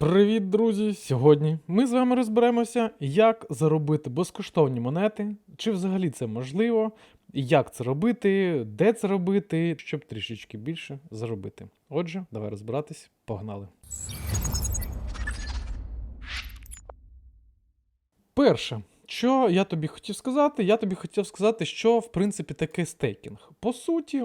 Привіт, друзі! Сьогодні ми з вами розберемося, як заробити безкоштовні монети, чи взагалі це можливо, як це робити, де це робити, щоб трішечки більше заробити. Отже, давай розбиратись, погнали. Перше, що я тобі хотів сказати, я тобі хотів сказати, що в принципі таке стейкінг. По суті,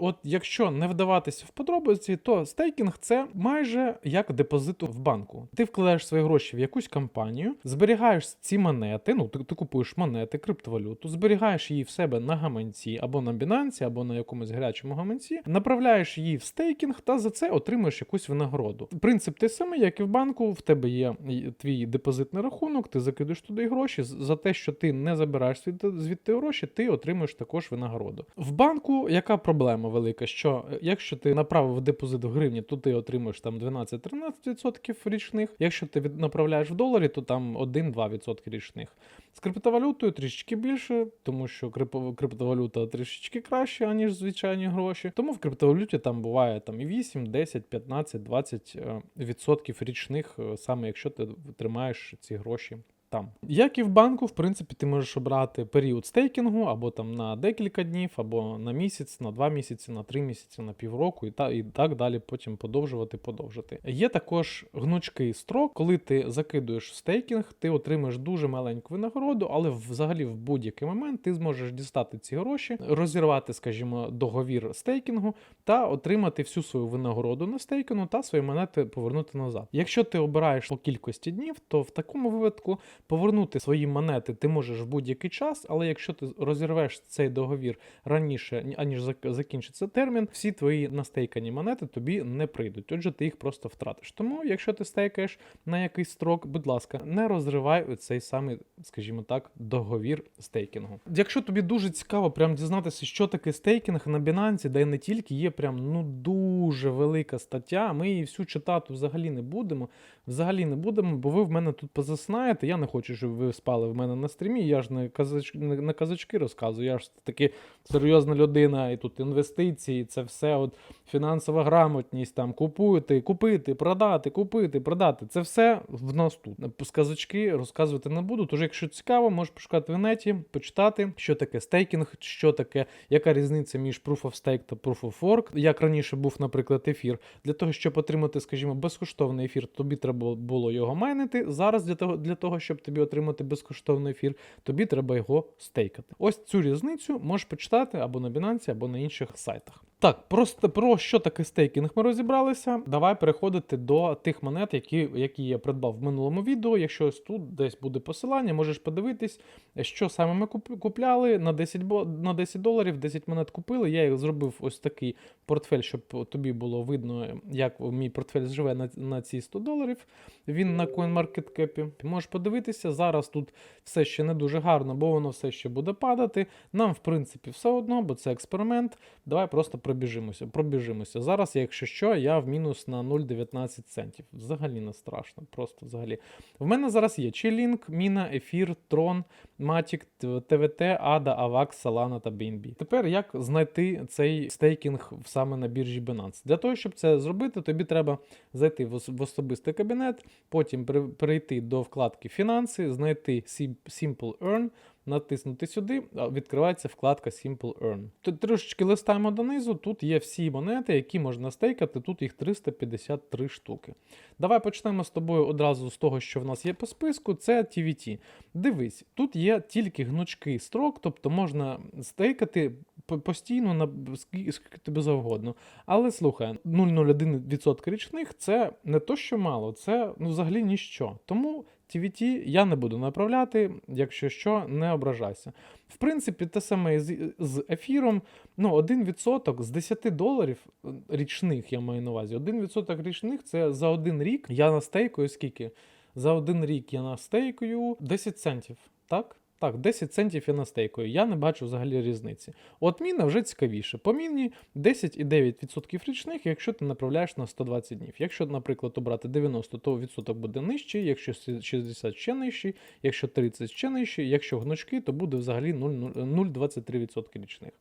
от якщо не вдаватися в подробиці, то стейкінг це майже як депозит в банку. Ти вкладаєш свої гроші в якусь компанію, зберігаєш ці монети. Ну, ти, ти купуєш монети, криптовалюту, зберігаєш її в себе на гаманці або на Binance, або на якомусь гарячому гаманці, направляєш її в стейкінг та за це отримуєш якусь винагороду. Принцип той самий, як і в банку. В тебе є твій депозитний рахунок, ти закидуєш туди гроші. За те, що ти не забираєш звідти, гроші, ти отримуєш також винагороду. В банку яка проблема велика? Що е, якщо ти направив депозит в гривні, то ти отримуєш там 12-13% річних. Якщо ти направляєш в доларі, то там 1-2% річних. З криптовалютою трішечки більше, тому що криптовалюта трішечки краще, аніж звичайні гроші. Тому в криптовалюті там буває там і 8, 10, 15, 20 е, відсотків річних, е, саме якщо ти тримаєш ці гроші. Там, як і в банку, в принципі, ти можеш обрати період стейкінгу або там на декілька днів, або на місяць, на два місяці, на три місяці, на півроку, і та і так далі. Потім подовжувати, подовжити. Є також гнучкий строк, коли ти закидуєш стейкінг, ти отримаєш дуже маленьку винагороду, але взагалі в будь-який момент ти зможеш дістати ці гроші, розірвати, скажімо, договір стейкінгу та отримати всю свою винагороду на стейкінгу та свої монети повернути назад. Якщо ти обираєш по кількості днів, то в такому випадку повернути свої монети ти можеш в будь-який час, але якщо ти розірвеш цей договір раніше, ні- аніж закінчиться термін, всі твої настейкані монети тобі не прийдуть. Отже, ти їх просто втратиш. Тому, якщо ти стейкаєш на якийсь строк, будь ласка, не розривай цей самий, скажімо так, договір стейкінгу. Якщо тобі дуже цікаво прям дізнатися, що таке стейкінг на Binance, де не тільки є прям ну дуже велика стаття, ми її всю читати взагалі не будемо. Взагалі не будемо, бо ви в мене тут позаснаєте. Я не хочу, щоб ви спали в мене на стрімі. Я ж не казач... не, казачки розказую. Я ж таки серйозна людина, і тут інвестиції, це все от фінансова грамотність, там купуйте, купити, продати, купити, продати. Це все в нас тут. Сказочки розказувати не буду. Тож, якщо цікаво, можеш пошукати в інеті, почитати, що таке стейкінг, що таке, яка різниця між Proof of Stake та Proof of Work. Як раніше був, наприклад, ефір. Для того, щоб отримати, скажімо, безкоштовний ефір, тобі треба було його майнити. Зараз для того, для того, щоб тобі отримати безкоштовний ефір, тобі треба його стейкати. Ось цю різницю можеш почитати або на Binance, або на інших сайтах. Так, просто про що таке стейкінг ми розібралися. Давай переходити до тих монет, які, які я придбав в минулому відео. Якщо ось тут десь буде посилання, можеш подивитись, що саме ми купляли на 10, на 10 доларів, 10 монет купили. Я їх зробив ось такий портфель, щоб тобі було видно, як мій портфель живе на, на ці 100 доларів. Він на CoinMarketCap. Можеш подивитися. Зараз тут все ще не дуже гарно, бо воно все ще буде падати. Нам, в принципі, все одно, бо це експеримент. Давай просто пробіжимося. пробіжимося. Зараз, якщо що, я в мінус на 0,19 центів. Взагалі не страшно. Просто взагалі. В мене зараз є Chilling, Міна, Ефір, Трон, Matic, ТВТ, Ада, Авакс, Solana та BNB. Тепер як знайти цей стейкінг саме на біржі Binance? Для того, щоб це зробити, тобі треба зайти в особистий кабінет, потім перейти до вкладки Фінанси, знайти Sim- Simple Earn, натиснути сюди, відкривається вкладка Simple Earn. Тут трошечки листаємо донизу, тут є всі монети, які можна стейкати, тут їх 353 штуки. Давай почнемо з тобою одразу з того, що в нас є по списку, це TVT. Дивись, тут є тільки гнучкий строк, тобто можна стейкати постійно на скільки тобі завгодно. Але слухай, 0,01% річних це не то, що мало, це ну, взагалі ніщо. Тому TVT я не буду направляти, якщо що, не ображайся. В принципі, те саме з, ефіром. Ну, 1% з 10 доларів е, річних, я маю на увазі. 1% річних це за один рік я настейкую скільки? За один рік я настейкую 10 центів, так? Так, 10 центів я настейкую. Я не бачу взагалі різниці. От міна вже цікавіше. По міні 10,9% річних, якщо ти направляєш на 120 днів. Якщо, наприклад, обрати 90, то відсоток буде нижчий, якщо 60 ще нижчий, якщо 30 ще нижчий, якщо гнучки, то буде взагалі 0,23% річних.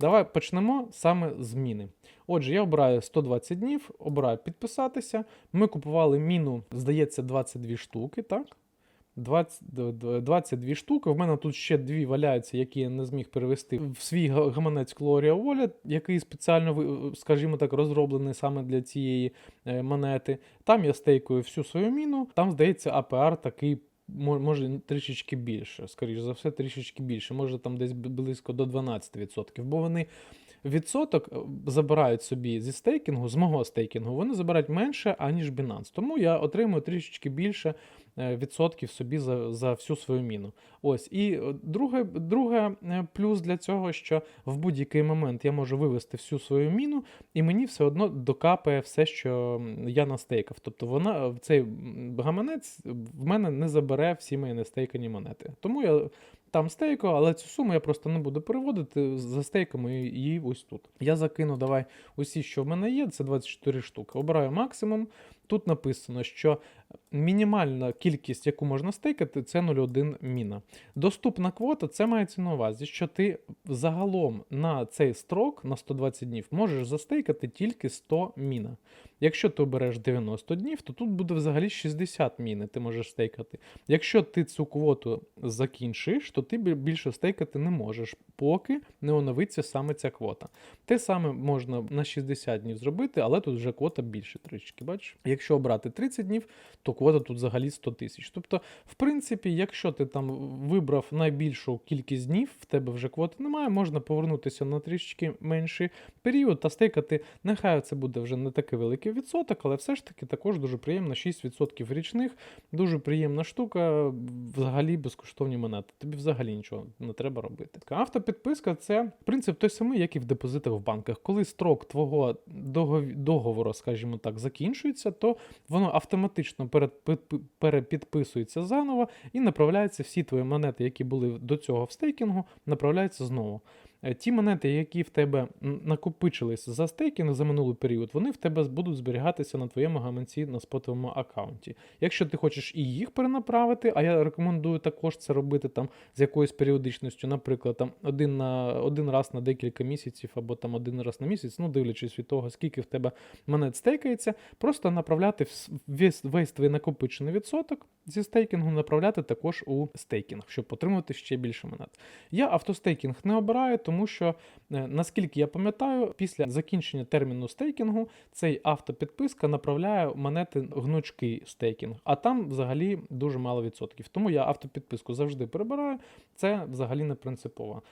Давай почнемо саме з міни. Отже, я обираю 120 днів, обираю підписатися. Ми купували міну, здається, 22 штуки, так? 20, д- д- 22 штуки. В мене тут ще дві валяються, які я не зміг перевести в свій гаманець Gloria Wallet, який спеціально, скажімо так, розроблений саме для цієї е, монети. Там я стейкую всю свою міну. Там, здається, APR такий. Може трішечки більше, скоріш за все, трішечки більше, може там десь близько до 12%. Бо вони відсоток е, забирають собі зі стейкінгу, з мого стейкінгу, вони забирають менше, аніж Binance. Тому я отримую трішечки більше е, відсотків собі за, за всю свою міну. Ось. І е, друге, друге плюс для цього, що в будь-який момент я можу вивести всю свою міну, і мені все одно докапає все, що я настейкав. Тобто вона цей гаманець в мене не забере всі мої нестейкані монети. Тому я там стейкаю, але цю суму я просто не буду переводити, застейкаємо її ось тут. Я закину давай усі, що в мене є, це 24 штуки. Обираю максимум. Тут написано, що мінімальна кількість, яку можна стейкати, це 0,1 міна. Доступна квота, це мається на увазі, що ти загалом на цей строк на 120 днів можеш застейкати тільки 100 міна. Якщо ти обереш 90 днів, то тут буде взагалі 60 міни, ти можеш стейкати. Якщо ти цю квоту закінчиш, то ти більше стейкати не можеш, поки не оновиться саме ця квота. Те саме можна на 60 днів зробити, але тут вже квота більше трішки. Бачиш? Якщо обрати 30 днів, то квота тут взагалі 100 тисяч. Тобто, в принципі, якщо ти там вибрав найбільшу кількість днів, в тебе вже квоти немає, можна повернутися на трішечки менший період та стейкати. Нехай це буде вже не такий великий відсоток, але все ж таки також дуже приємно 6% річних. Дуже приємна штука, взагалі безкоштовні монети. Тобі взагалі нічого не треба робити. Автопідписка це принцип той самий, як і в депозитах в банках. Коли строк твого договору, скажімо так, закінчується, то воно автоматично перепідписується заново і направляється всі твої монети, які були до цього в стейкінгу, направляються знову. Е, Ті монети, які в тебе накопичились за стейкінг за минулий період, вони в тебе будуть зберігатися на твоєму гаманці на спотовому аккаунті. Якщо ти хочеш і їх перенаправити, а я рекомендую також це робити там з якоюсь періодичністю, наприклад, там один на один раз на декілька місяців, або там один раз на місяць, ну дивлячись від того, скільки в тебе монет стейкається, просто направляти весь, весь твій накопичений відсоток зі стейкінгу, направляти також у стейкінг, щоб отримувати ще більше монет. Я автостейкінг не обираю, тому що, е, наскільки я пам'ятаю, після закінчення терміну стейкінгу цей автопідписка направляє монети гнучкий стейкінг, а там взагалі дуже мало відсотків. Тому я автопідписку завжди перебираю. Це взагалі не принципово.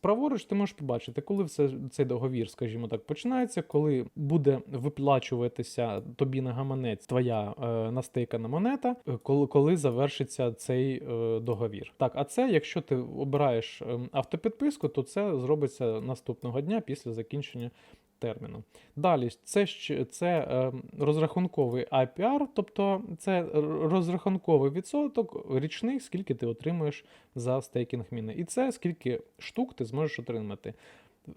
Праворуч ти можеш побачити, коли все цей договір, скажімо так, починається, коли буде виплачуватися тобі на гаманець твоя е, настейкана монета, е, коли, коли завершиться цей е, договір. Так, а це, якщо ти обираєш е, автопідписку, то це зробиться наступного дня після закінчення терміну. Далі, це, ще- це е, розрахунковий IPR, тобто це розрахунковий відсоток річний, скільки ти отримуєш за стейкінг міни. І це скільки штук ти зможеш отримати.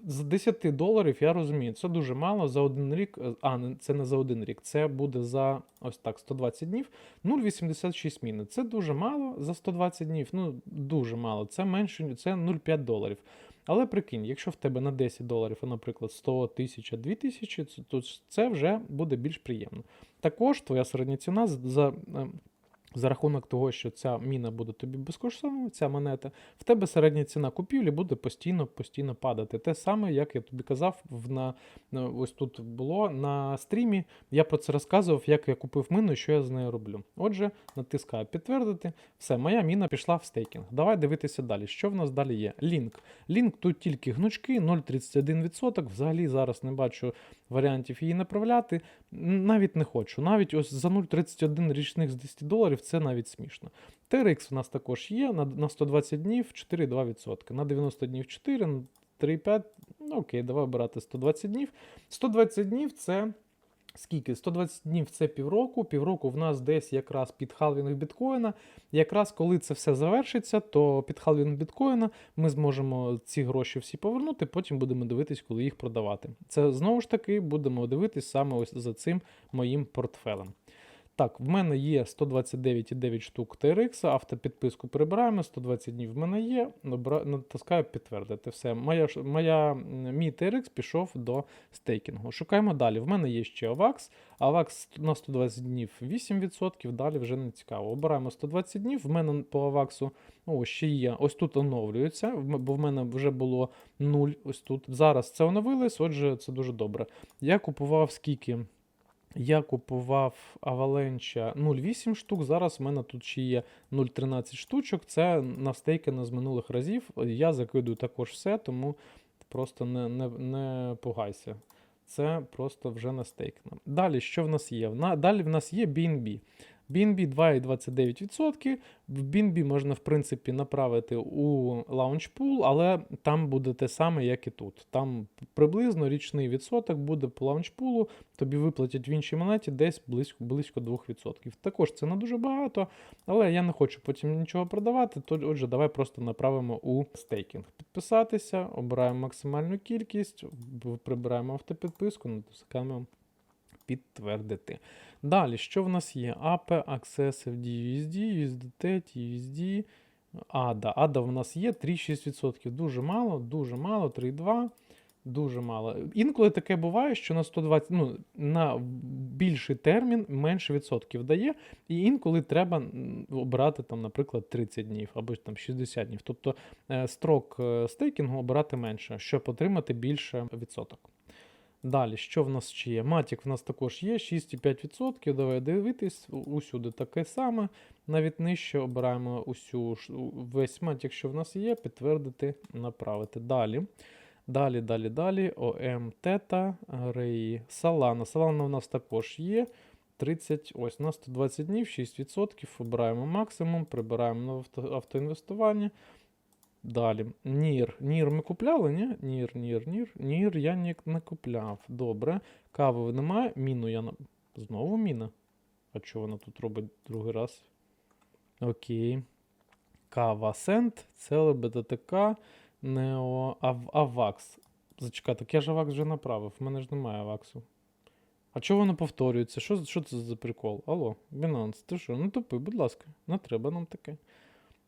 З 10 доларів я розумію, це дуже мало за один рік. е, А, це не за один рік, це буде за ось так 120 днів. 0,86 міни. Це дуже мало за 120 днів. Ну, дуже мало. Це менше, це 0,5 доларів. Але прикинь, якщо в тебе на 10 доларів, а, наприклад, 100 тисяч, 2 тисячі, то це вже буде більш приємно. Також твоя середня ціна за, е, за рахунок того, що ця міна буде тобі безкоштовною, ця монета, в тебе середня ціна купівлі буде постійно постійно падати. Те саме, як я тобі казав, в на- ось тут було на стрімі. Я про це розказував, як я купив міну і що я з нею роблю. Отже, натискаю підтвердити. Все, моя міна пішла в стейкінг. Давай дивитися далі. Що в нас далі є? Лінк. Лінк тут тільки гнучки, 0,31%. Взагалі зараз не бачу варіантів її направляти. Навіть не хочу. Навіть ось за 0,31 річних з 10 доларів це навіть смішно. TRX у нас також є на, на 120 днів 4,2%. На 90 днів 4, на 3,5. Ну окей, давай обирати 120 днів. 120 днів це. Скільки? 120 днів це півроку. Півроку в нас десь якраз під халвінг біткоїна. Якраз коли це все завершиться, то під халвінг біткоїна ми зможемо ці гроші всі повернути, потім будемо дивитись, коли їх продавати. Це знову ж таки будемо дивитись саме ось за цим моїм портфелем. Так, в мене є 129,9 штук TRX, автопідписку прибираємо, 120 днів в мене є, натискаю підтвердити. Все, моя, моя, мій TRX пішов до стейкінгу. Шукаємо далі. В мене є ще AVAX. AVAX на 120 днів 8%, далі вже не цікаво. Обираємо 120 днів. В мене по AVAX о, ще є. Ось тут оновлюється, бо в мене вже було 0 ось тут. Зараз це оновилось, отже, це дуже добре. Я купував скільки? Я купував Avalanche 0,8 штук. Зараз в мене тут ще є 0,13 штучок. Це навстейкане з минулих разів. Я закидую також все, тому просто не, не, не пугайся. Це просто вже настейкано. Далі, що в нас є? Далі в нас є BNB. BNB 2,29%. В BNB можна, в принципі, направити у Launchpool, але там буде те саме, як і тут. Там приблизно річний відсоток буде по лаунчпулу, тобі виплатять в іншій монеті десь близько, близько 2%. Також це не дуже багато, але я не хочу потім нічого продавати, то отже, давай просто направимо у стейкінг. Підписатися, обираємо максимальну кількість, прибираємо автопідписку, натискаємо підтвердити. Далі, що в нас є? AP, Access, FD, USD, USDT, USD, ADA. ADA в нас є 3,6%. Дуже мало, дуже мало, 3,2%. Дуже мало. Інколи таке буває, що на 120, ну, на більший термін менше відсотків дає, і інколи треба обирати, там, наприклад, 30 днів або там 60 днів. Тобто е, строк е, стейкінгу обирати менше, щоб отримати більше відсоток. Далі, що в нас ще є? Матік в нас також є 6,5%. Давай дивитись, усюди таке саме. Навіть нижче обираємо усю весь матік, що в нас є, підтвердити, направити. Далі. Далі, далі, далі. ОМ Тета, Рей, Салана. Салана у нас також є. 30, ось на 120 днів, 6%. Обираємо максимум, прибираємо на авто, автоінвестування. Далі. Нір. Нір ми купляли, ні? Нір, нір, нір. Нір я не, не купляв. Добре. Кави немає. Міну я на... Знову міна. А що вона тут робить другий раз? Окей. Кава Сент, Целе БДТК, Нео Ав... Авакс. Зачекай, так я ж Авакс вже направив. В мене ж немає Аваксу. А чого воно повторюється? Що, що це за прикол? Алло, Binance, ти що? Ну тупи, будь ласка, не треба нам таке.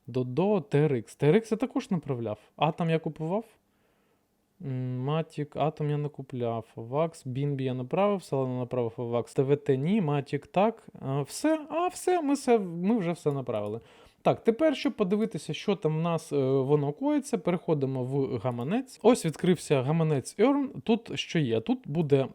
Додо TRX. TRX я також направляв. Атом я купував. Матік, Атом я не купляв. Vax, Бінбі я направив, Селена направив Vax, ТВТ ні, Матік так. Все, а все, ми, все, ми вже все направили. Так, тепер, щоб подивитися, що там в нас е, воно коїться, переходимо в гаманець. Ось відкрився гаманець Earn. Тут що є? Тут буде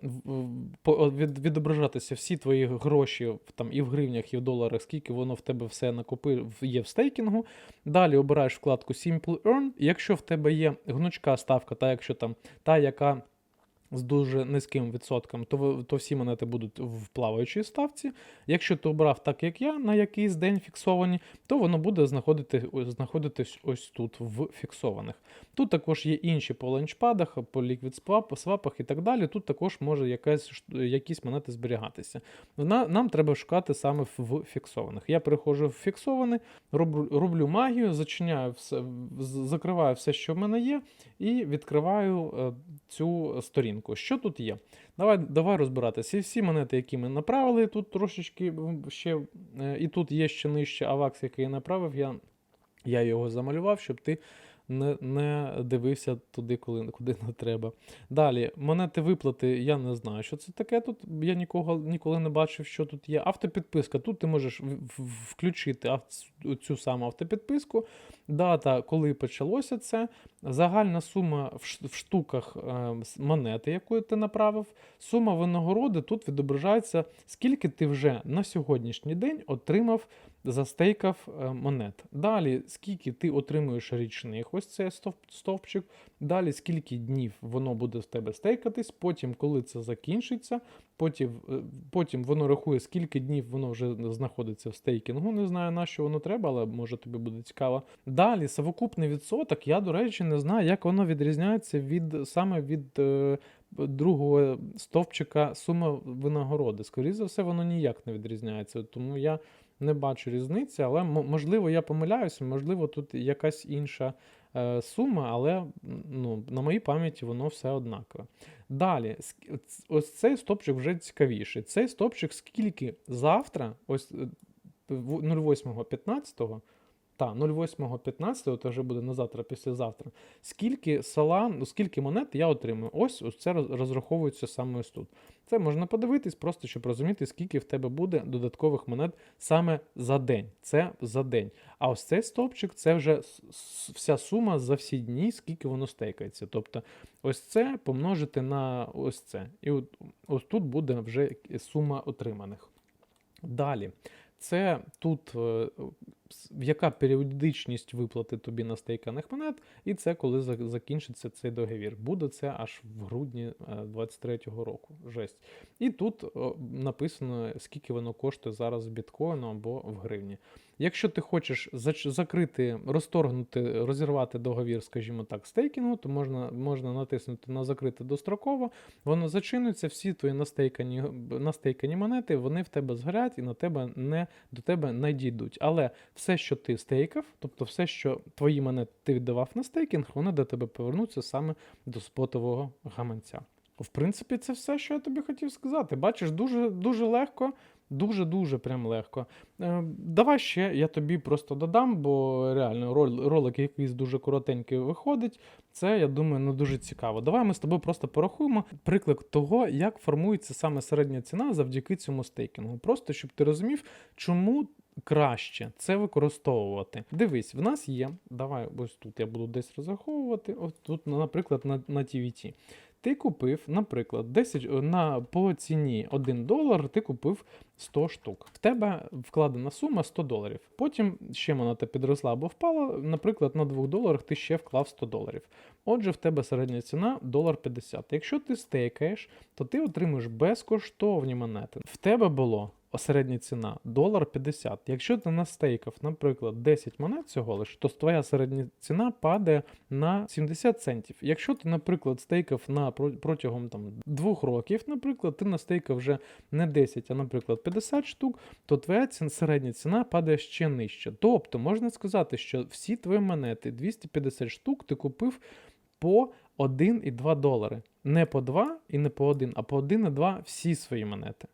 відображатися всі твої гроші там, і в гривнях, і в доларах, скільки воно в тебе все накопив є в стейкінгу. Далі обираєш вкладку Simple Earn. Якщо в тебе є гнучка ставка, та якщо там та, яка з дуже низьким відсотком, то, то всі монети будуть в плаваючій ставці. Якщо ти обрав так, як я, на якийсь день фіксовані, то воно буде знаходити, знаходитись ось тут в фіксованих. Тут також є інші по ланчпадах, по liquid swap, свапах і так далі. Тут також може якась, якісь монети зберігатися. На, нам треба шукати саме в фіксованих. Я переходжу в фіксований, роблю, роблю магію, зачиняю все, закриваю все, що в мене є, і відкриваю е, цю сторінку. Що тут є? Давай, давай розбиратися. Всі монети, які ми направили, тут трошечки ще, е, і тут є ще нижче авакс, який я направив. Я, я його замалював, щоб ти не, не дивився туди, коли, куди не треба. Далі, монети виплати, я не знаю, що це таке тут. Я нікого ніколи не бачив, що тут є. Автопідписка. Тут ти можеш включити ав- цю саму автопідписку. Дата, коли почалося це, загальна сума в штуках е, монети, яку ти направив, сума винагороди тут відображається, скільки ти вже на сьогоднішній день отримав, застейкав е, монет. Далі, скільки ти отримуєш річних, ось це стовп, стовпчик. Далі, скільки днів воно буде в тебе стейкатись, потім, коли це закінчиться, потім, е, потім воно рахує, скільки днів воно вже знаходиться в стейкінгу. Не знаю, на що воно треба, але може тобі буде цікаво. Далі, совокупний відсоток, я, до речі, не знаю, як воно відрізняється від саме від е, другого стовпчика сума винагороди. Скоріше за все, воно ніяк не відрізняється. Тому я не бачу різниці, але можливо я помиляюся, можливо, тут якась інша е, сума, але ну, на моїй пам'яті воно все однакове. Далі, ось цей стопчик вже цікавіший. Цей стопчик скільки завтра, ось е, в- 08.15, та, 08.15, то вже буде на завтра, післязавтра. Скільки солан, ну, скільки монет я отримую? Ось, ось це розраховується саме ось тут. Це можна подивитись, просто щоб розуміти, скільки в тебе буде додаткових монет саме за день. Це за день. А ось цей стовпчик це вже вся сума за всі дні, скільки воно стейкається. Тобто, ось це помножити на ось це. І от, ось тут буде вже сума отриманих. Далі. Це тут е, яка періодичність виплати тобі на стейканих монет, і це коли закінчиться цей договір. Буде це аж в грудні 23-го року. Жесть. І тут написано, скільки воно коштує зараз в біткоїну або в гривні. Якщо ти хочеш закрити, розторгнути, розірвати договір, скажімо так, стейкінгу, то можна, можна натиснути на закрити достроково, воно зачиниться, всі твої настейкані, настейкані монети, вони в тебе згорять і на тебе не, до тебе не дійдуть. Але все, що ти стейкав, тобто все, що твої монети ти віддавав на стейкінг, вони до тебе повернуться саме до спотового гаманця. В принципі, це все, що я тобі хотів сказати. Бачиш, дуже, дуже легко, дуже-дуже прям легко. Е, давай ще я тобі просто додам, бо реально рол, ролик якийсь дуже коротенький виходить. Це, я думаю, не дуже цікаво. Давай ми з тобою просто порахуємо приклад того, як формується саме середня ціна завдяки цьому стейкінгу. Просто щоб ти розумів, чому краще це використовувати. Дивись, в нас є. Давай, ось тут я буду десь розраховувати. Ось тут, наприклад, на, на TVT. Ти купив, наприклад, 10 е, на по ціні 1 долар, ти купив 100 штук. В тебе вкладена сума 100 доларів. Потім ще монета підросла або впала. Наприклад, на 2 доларах ти ще вклав 100 доларів. Отже, в тебе середня ціна долар 50. Якщо ти стейкаєш, то ти отримуєш безкоштовні монети. В тебе було середня ціна долар 50. Якщо ти настейкав, наприклад, 10 монет всього лиш, то твоя середня ціна падає на 70 центів. Якщо ти, наприклад, стейкав на протягом там двох років, наприклад, ти настейкав вже не 10, а наприклад 50 штук, то твоя ціна, середня ціна падає ще нижче. Тобто можна сказати, що всі твої монети 250 штук ти купив по 1,2 долари. Не по 2 і не по 1, а по 1,2 всі свої монети.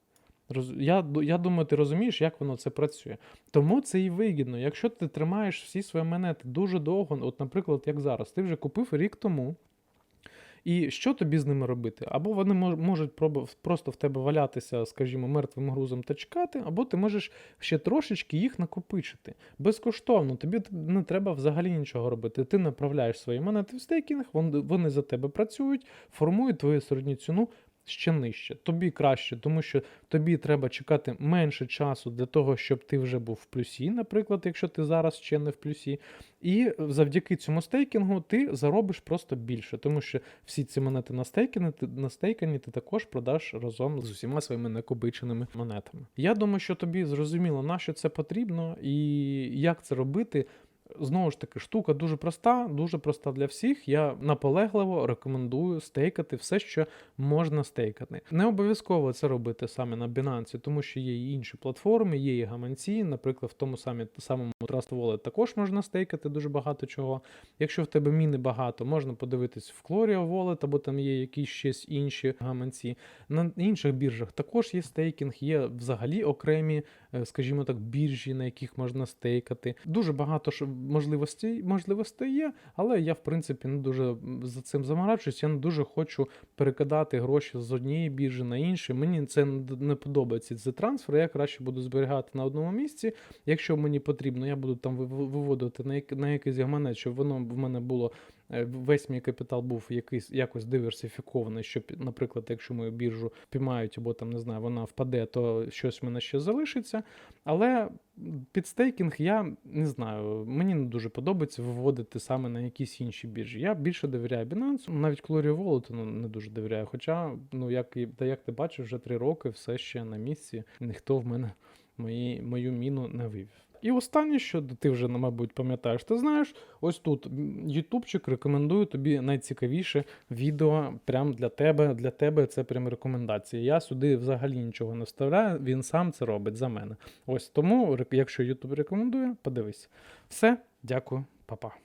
Я, я думаю, ти розумієш, як воно це працює. Тому це і вигідно. Якщо ти тримаєш всі свої монети дуже довго, от, наприклад, як зараз, ти вже купив рік тому. І що тобі з ними робити? Або вони можуть просто в тебе валятися, скажімо, мертвим грузом та чекати, або ти можеш ще трошечки їх накопичити. Безкоштовно, тобі не треба взагалі нічого робити. Ти направляєш свої монети в стейкінг, вони за тебе працюють, формують твою середню ціну ще нижче. Тобі краще, тому що тобі треба чекати менше часу для того, щоб ти вже був в плюсі, наприклад, якщо ти зараз ще не в плюсі. І завдяки цьому стейкінгу ти заробиш просто більше, тому що всі ці монети настейкані, ти, настейкані ти також продаш разом з усіма своїми накопиченими монетами. Я думаю, що тобі зрозуміло, на що це потрібно і як це робити. Знову ж таки, штука дуже проста, дуже проста для всіх. Я наполегливо рекомендую стейкати все, що можна стейкати. Не обов'язково це робити саме на Binance, тому що є і інші платформи, є і гаманці. Наприклад, в тому самі, самому Trust Wallet також можна стейкати дуже багато чого. Якщо в тебе міни багато, можна подивитись в Gloria Wallet, або там є якісь ще інші гаманці. На інших біржах також є стейкінг, є взагалі окремі, е, скажімо так, біржі, на яких можна стейкати. Дуже багато ж можливостей, можливості є, але я, в принципі, не дуже за цим заморачуюсь. Я не дуже хочу перекидати гроші з однієї біржі на іншу. Мені це не подобається. Це трансфер. Я краще буду зберігати на одному місці. Якщо мені потрібно, я буду там виводити на, якийсь гаманець, щоб воно в мене було весь мій капітал був якийсь якось диверсифікований, щоб, наприклад, якщо мою біржу піймають, або там не знаю, вона впаде, то щось в мене ще залишиться. Але під стейкінг я не знаю, мені не дуже подобається виводити саме на якісь інші біржі. Я більше довіряю Binance, навіть Gloria Wallet ну, не дуже довіряю. Хоча, ну як та як ти бачиш, вже три роки все ще на місці. Ніхто в мене мої, мою міну не вивів. І останнє, що ти вже, мабуть, пам'ятаєш, ти знаєш, ось тут ютубчик рекомендує тобі найцікавіше відео прям для тебе. Для тебе це прям рекомендація. Я сюди взагалі нічого не вставляю, він сам це робить за мене. Ось тому, якщо Ютуб рекомендує, подивись. Все, дякую, па-па.